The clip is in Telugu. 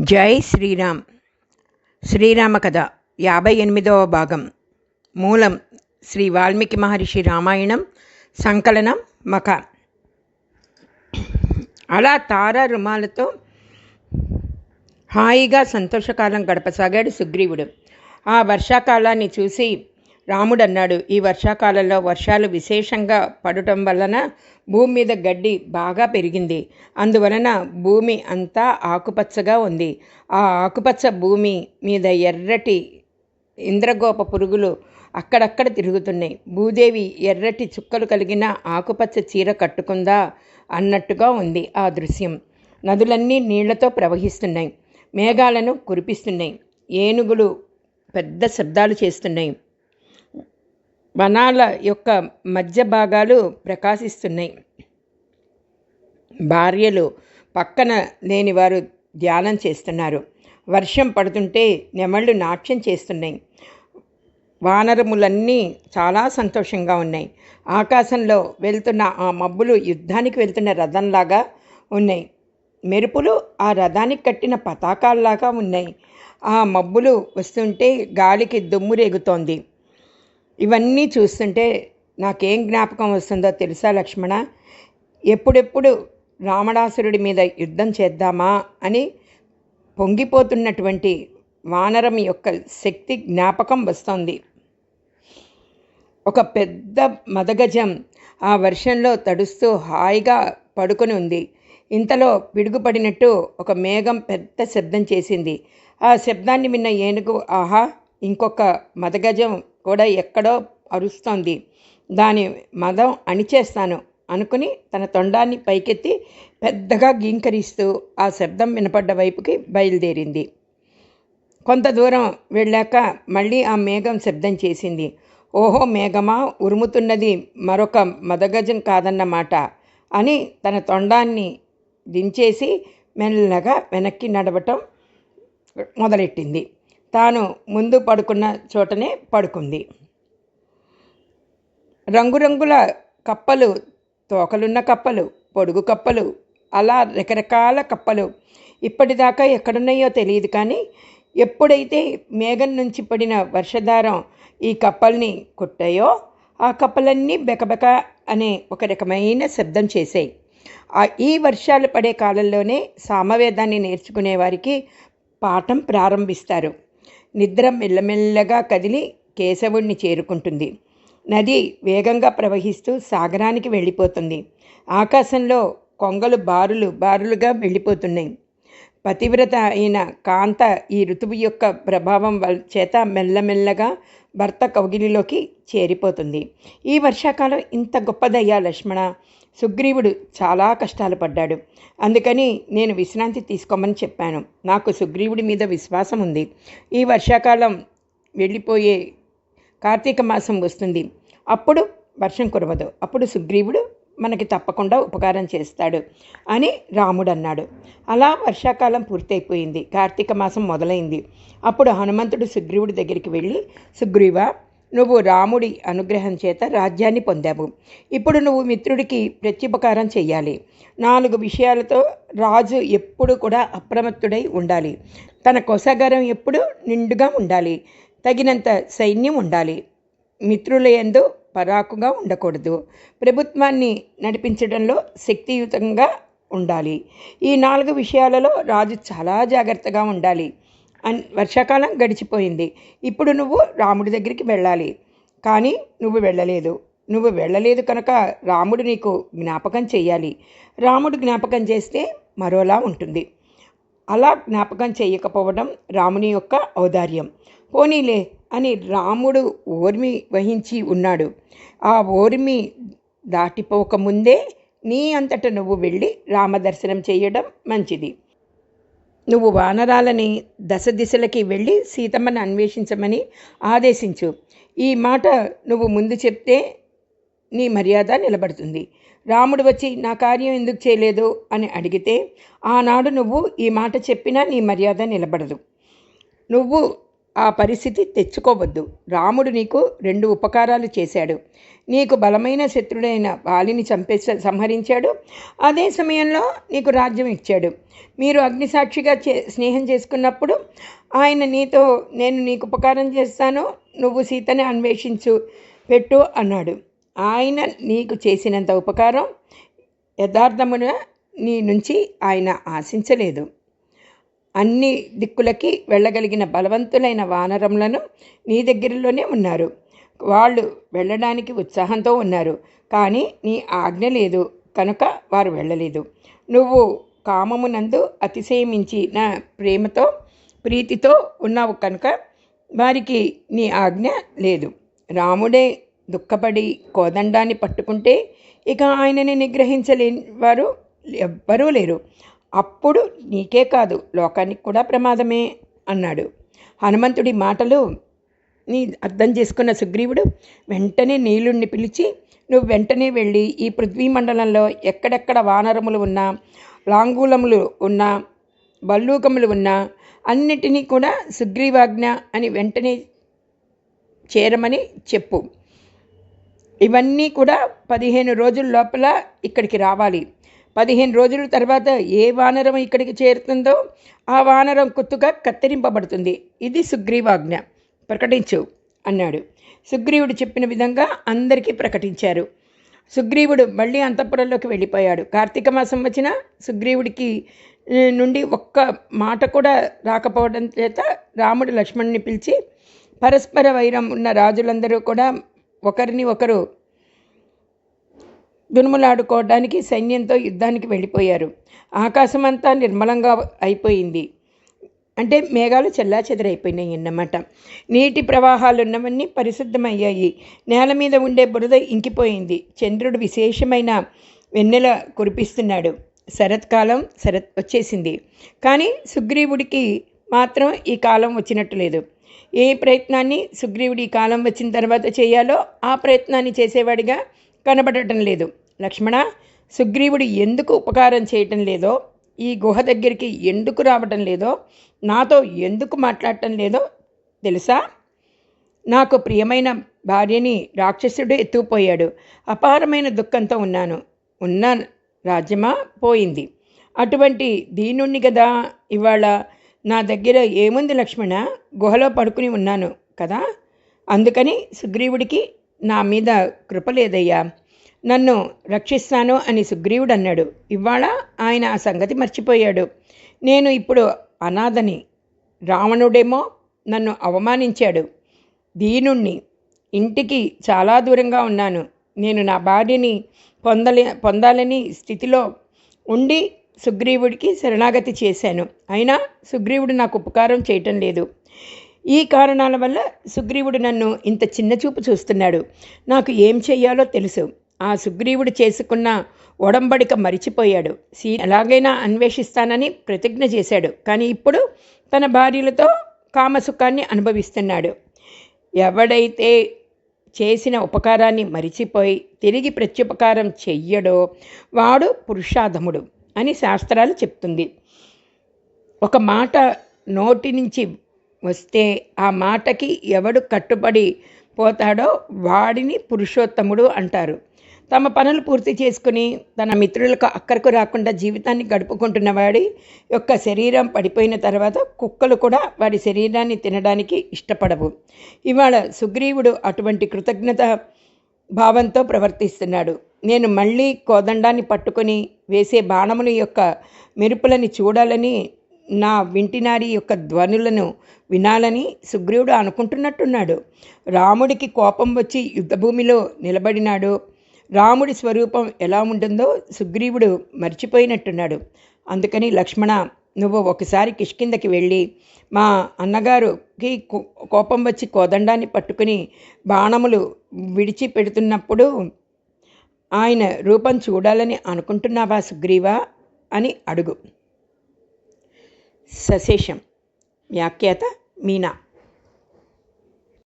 జై శ్రీరామ్. శ్రీరామ కథ యాభై ఎనిమిదవ భాగం. మూలం శ్రీ వాల్మీకి మహర్షి రామాయణం సంకలనం మఖ. అలా తార రుమాలతో హాయిగా సంతోషకాలం గడపసాగాడు సుగ్రీవుడు. ఆ వర్షాకాలాన్ని చూసి రాముడన్నాడు. ఈ వర్షాకాలంలో వర్షాలు విశేషంగా పడటం వలన భూమి మీద గడ్డి బాగా పెరిగింది. అందువలన భూమి అంతా ఆకుపచ్చగా ఉంది. ఆ ఆకుపచ్చ భూమి మీద ఎర్రటి ఇంద్రగోప పురుగులు అక్కడక్కడ తిరుగుతున్నాయి. భూదేవి ఎర్రటి చుక్కలు కలిగిన ఆకుపచ్చ చీర కట్టుకుందా అన్నట్టుగా ఉంది ఆ దృశ్యం. నదులన్నీ నీళ్ళతో ప్రవహిస్తున్నాయి. మేఘాలను కురిపిస్తున్నాయి. ఏనుగులు పెద్ద శబ్దాలు చేస్తున్నాయి. వనాల యొక్క మధ్య భాగాలు ప్రకాశిస్తున్నాయి. భార్యలు పక్కన లేని వారు ధ్యానం చేస్తున్నారు. వర్షం పడుతుంటే నెమళ్ళు నాట్యం చేస్తున్నాయి. వానరములన్నీ చాలా సంతోషంగా ఉన్నాయి. ఆకాశంలో వెళ్తున్న ఆ మబ్బులు యుద్ధానికి వెళ్తున్న రథంలాగా ఉన్నాయి. మెరుపులు ఆ రథానికి కట్టిన పతాకాల్లాగా ఉన్నాయి. ఆ మబ్బులు వస్తుంటే గాలికి దుమ్ము రేగుతోంది. ఇవన్నీ చూస్తుంటే నాకేం జ్ఞాపకం వస్తుందో తెలుసా లక్ష్మణ? ఎప్పుడెప్పుడు రామడాసురుడి మీద యుద్ధం చేద్దామా అని పొంగిపోతున్నటువంటి వానరం యొక్క శక్తి జ్ఞాపకం వస్తోంది. ఒక పెద్ద మదగజం ఆ వర్షంలో తడుస్తూ హాయిగా పడుకొని ఉంది. ఇంతలో పిడుగుపడినట్టు ఒక మేఘం పెద్ద శబ్దం చేసింది. ఆ శబ్దాన్ని విన్న ఏనుగు ఆహా ఇంకొక మదగజం కూడా ఎక్కడో అరుస్తోంది. దాని మదం అణిచేస్తాను అనుకుని తన తొండాన్ని పైకెత్తి పెద్దగా గీంకరిస్తూ ఆ శబ్దం వినపడ్డ వైపుకి బయలుదేరింది. కొంత దూరం వెళ్ళాక మళ్ళీ ఆ మేఘం శబ్దం చేసింది. ఓహో మేఘమా ఉరుముతున్నది మరొక మదగజం కాదన్నమాట అని తన తొండాన్ని దించేసి మెల్లగా వెనక్కి నడవటం మొదలెట్టింది. తాను ముందు పడుకున్న చోటనే పడుకుంది. రంగురంగుల కప్పలు తోకలున్న కప్పలు పొడుగు కప్పలు అలా రకరకాల కప్పలు ఇప్పటిదాకా ఎక్కడున్నాయో తెలియదు కానీ ఎప్పుడైతే మేఘం నుంచి పడిన వర్షధారం ఈ కప్పల్ని కొట్టాయో ఆ కప్పలన్నీ బెకబెక అనే ఒక రకమైన శబ్దం చేశాయి. ఈ వర్షాలు పడే కాలంలోనే సామవేదాన్ని నేర్చుకునే వారికి పాఠం ప్రారంభిస్తారు. నిద్ర మెల్లమెల్లగా కదిలి కేశవుణ్ణి చేరుకుంటుంది. నది వేగంగా ప్రవహిస్తూ సాగరానికి వెళ్ళిపోతుంది. ఆకాశంలో కొంగలు బారులు బారులుగా వెళ్ళిపోతున్నాయి. పతివ్రత అయిన కాంత ఈ ఋతువు యొక్క ప్రభావం చేత మెల్లమెల్లగా భర్త కౌగిలిలోకి చేరిపోతుంది. ఈ వర్షాకాలం ఇంత గొప్పదయ్యా లక్ష్మణ. సుగ్రీవుడు చాలా కష్టాలు పడ్డాడు. అందుకని నేను విశ్రాంతి తీసుకోమని చెప్పాను. నాకు సుగ్రీవుడి మీద విశ్వాసం ఉంది. ఈ వర్షాకాలం వెళ్ళిపోయే కార్తీక మాసం వస్తుంది. అప్పుడు వర్షం కురవదు. అప్పుడు సుగ్రీవుడు మనకి తప్పకుండా ఉపకారం చేస్తాడు అని రాముడు అన్నాడు అలా వర్షాకాలం పూర్తయిపోయింది. కార్తీక మాసం మొదలైంది. అప్పుడు హనుమంతుడు సుగ్రీవుడి దగ్గరికి వెళ్ళి సుగ్రీవ నువ్వు రాముడి అనుగ్రహం చేత రాజ్యాన్ని పొందావు. ఇప్పుడు నువ్వు మిత్రుడికి ప్రత్యుపకారం చేయాలి నాలుగు విషయాలతో రాజు ఎప్పుడు కూడా అప్రమత్తుడై ఉండాలి. తన కొసగరం ఎప్పుడు నిండుగా ఉండాలి. తగినంత సైన్యం ఉండాలి. మిత్రుల ఎందు పరాకుగా ఉండకూడదు. ప్రభుత్వాన్ని నడిపించడంలో శక్తియుతంగా ఉండాలి. ఈ నాలుగు విషయాలలో రాజు చాలా జాగ్రత్తగా ఉండాలి. అన్ వర్షాకాలం గడిచిపోయింది. ఇప్పుడు నువ్వు రాముడి దగ్గరికి వెళ్ళాలి. కానీ నువ్వు వెళ్ళలేదు. నువ్వు వెళ్ళలేదు కనుక రాముడు నీకు జ్ఞాపకం చేయాలి రాముడు జ్ఞాపకం చేస్తే మరోలా ఉంటుంది. అలా జ్ఞాపకం చేయకపోవడం రాముని యొక్క ఔదార్యం. పోనీలే అని రాముడు ఓర్మి వహించి ఉన్నాడు. ఆ ఓర్మి దాటిపోకముందే నీ అంతట నువ్వు వెళ్ళి రామదర్శనం చేయడం మంచిది. నువ్వు వానరాలని దశ దిశలకి వెళ్ళి సీతమ్మని అన్వేషించమని ఆదేశించు. ఈ మాట నువ్వు ముందు చెప్తే నీ మర్యాద నిలబడుతుంది. రాముడు వచ్చి నా కార్యం ఎందుకు చేయలేదు? అని అడిగితే ఆనాడు నువ్వు ఈ మాట చెప్పినా నీ మర్యాద నిలబడదు. నువ్వు ఆ పరిస్థితి తెచ్చుకోవద్దు. రాముడు నీకు రెండు ఉపకారాలు చేశాడు. నీకు బలమైన శత్రుడైన బాలిని చంపే సంహరించాడు. అదే సమయంలో నీకు రాజ్యం ఇచ్చాడు. మీరు అగ్నిసాక్షిగా చే స్నేహం చేసుకున్నప్పుడు ఆయన నీతో నేను నీకు ఉపకారం చేస్తాను నువ్వు సీతని అన్వేషించు పెట్టు అన్నాడు. ఆయన నీకు చేసినంత ఉపకారం యథార్థమున నీ నుంచి ఆయన ఆశించలేదు. అన్ని దిక్కులకి వెళ్ళగలిగిన బలవంతులైన వానరములను నీ దగ్గరలోనే ఉన్నారు. వాళ్ళు వెళ్ళడానికి ఉత్సాహంతో ఉన్నారు. కానీ నీ ఆజ్ఞ లేదు. కనుక వారు వెళ్ళలేదు. నువ్వు కామమునందు నా ప్రేమతో ప్రీతితో ఉన్నావు కనుక వారికి నీ ఆజ్ఞ లేదు. రాముడే దుఃఖపడి కోదండాన్ని పట్టుకుంటే ఇక ఆయనని నిగ్రహించలేని వారు ఎవ్వరూ లేరు. అప్పుడు నీకే కాదు లోకానికి కూడా ప్రమాదమే అన్నాడు. హనుమంతుడి మాటలు నీ అర్థం చేసుకున్న సుగ్రీవుడు వెంటనే నీలుణ్ణి పిలిచి నువ్వు వెంటనే వెళ్ళి ఈ పృథ్వీ మండలంలో ఎక్కడెక్కడ వానరములు ఉన్నా లాంగూలములు ఉన్నా బల్లూకములు ఉన్నా అన్నిటినీ కూడా సుగ్రీవాజ్ఞ అని వెంటనే చేరమని చెప్పు. ఇవన్నీ కూడా పదిహేను రోజుల లోపల ఇక్కడికి రావాలి. పదిహేను రోజుల తర్వాత ఏ వానరం ఇక్కడికి చేరుతుందో ఆ వానరం కుత్తుగా కత్తిరింపబడుతుంది. ఇది సుగ్రీవాజ్ఞ. ప్రకటించు అన్నాడు. సుగ్రీవుడు చెప్పిన విధంగా అందరికీ ప్రకటించారు. సుగ్రీవుడు మళ్ళీ అంతఃపురంలోకి వెళ్ళిపోయాడు. కార్తీక మాసం వచ్చిన సుగ్రీవుడికి నుండి ఒక్క మాట కూడా రాకపోవడం చేత రాముడు లక్ష్మణుని పిలిచి పరస్పర వైరం ఉన్న రాజులందరూ కూడా ఒకరిని ఒకరు దునుములాడుకోవడానికి సైన్యంతో యుద్ధానికి వెళ్ళిపోయారు. ఆకాశమంతా నిర్మలంగా అయిపోయింది. అంటే మేఘాలు చెల్లా చెదరైపోయినాయి అన్నమాట. నీటి ప్రవాహాలు ఉన్నవన్నీ పరిశుద్ధమయ్యాయి. నేల మీద ఉండే బురద ఇంకిపోయింది. చంద్రుడు విశేషమైన వెన్నెల కురిపిస్తున్నాడు. శరత్కాలం శరత్ వచ్చేసింది. కానీ సుగ్రీవుడికి మాత్రం ఈ కాలం వచ్చినట్టు లేదు. ఏ ప్రయత్నాన్ని సుగ్రీవుడి ఈ కాలం వచ్చిన తర్వాత చేయాలో ఆ ప్రయత్నాన్ని చేసేవాడిగా కనబడటం లేదు. లక్ష్మణ సుగ్రీవుడు ఎందుకు ఉపకారం చేయటం లేదో ఈ గుహ దగ్గరికి ఎందుకు రావటం లేదో నాతో ఎందుకు మాట్లాడటం లేదో తెలుసా? నాకు ప్రియమైన భార్యని రాక్షసుడు ఎత్తుకుపోయాడు. అపారమైన దుఃఖంతో ఉన్నాను. ఉన్న రాజ్యమా? పోయింది. అటువంటి దీనుణ్ణి కదా ఇవాళ నా దగ్గర ఏముంది లక్ష్మణ? గుహలో పడుకుని ఉన్నాను కదా? అందుకని సుగ్రీవుడికి నా మీద కృప లేదయ్యా. నన్ను రక్షిస్తాను అని సుగ్రీవుడు అన్నాడు ఇవాళ ఆయన ఆ సంగతి మర్చిపోయాడు. నేను ఇప్పుడు అనాథని. రావణుడేమో నన్ను అవమానించాడు. దీనుణ్ణి. ఇంటికి చాలా దూరంగా ఉన్నాను. నేను నా భార్యని పొందలే పొందాలని స్థితిలో ఉండి సుగ్రీవుడికి శరణాగతి చేశాను. అయినా సుగ్రీవుడు నాకు ఉపకారం చేయటం లేదు. ఈ కారణాల వల్ల సుగ్రీవుడు నన్ను ఇంత చిన్న చూపు చూస్తున్నాడు. నాకు ఏం చెయ్యాలో తెలుసు. ఆ సుగ్రీవుడు చేసుకున్న ఒడంబడిక మరిచిపోయాడు. సీ ఎలాగైనా అన్వేషిస్తానని ప్రతిజ్ఞ చేశాడు. కానీ ఇప్పుడు తన భార్యలతో కామసుఖాన్ని అనుభవిస్తున్నాడు. ఎవడైతే చేసిన ఉపకారాన్ని మరిచిపోయి తిరిగి ప్రత్యుపకారం చెయ్యడో వాడు పురుషాధముడు అని శాస్త్రాలు చెప్తుంది. ఒక మాట నోటి నుంచి వస్తే ఆ మాటకి ఎవడు కట్టుబడి పోతాడో వాడిని పురుషోత్తముడు అంటారు. తమ పనులు పూర్తి చేసుకుని తన మిత్రులకు అక్కరకు రాకుండా జీవితాన్ని గడుపుకుంటున్న వాడి యొక్క శరీరం పడిపోయిన తర్వాత కుక్కలు కూడా వాడి శరీరాన్ని తినడానికి ఇష్టపడవు. ఇవాళ సుగ్రీవుడు అటువంటి కృతజ్ఞత భావంతో ప్రవర్తిస్తున్నాడు. నేను మళ్ళీ కోదండాన్ని పట్టుకొని వేసే బాణముల యొక్క మెరుపులని చూడాలని నా వింటినారి యొక్క ధ్వనులను వినాలని సుగ్రీవుడు అనుకుంటున్నట్టున్నాడు. రాముడికి కోపం వచ్చి యుద్ధభూమిలో నిలబడినాడు. రాముడి స్వరూపం ఎలా ఉంటుందో సుగ్రీవుడు మర్చిపోయినట్టున్నాడు. అందుకని లక్ష్మణ నువ్వు ఒకసారి కిష్కిందకి వెళ్ళి మా అన్నగారుకి కోపం వచ్చి కోదండాన్ని పట్టుకుని బాణములు విడిచి పెడుతున్నప్పుడు ఆయన రూపం చూడాలని అనుకుంటున్నావా సుగ్రీవా? అని అడుగు. సశేషం. వ్యాఖ్యాత మీనా.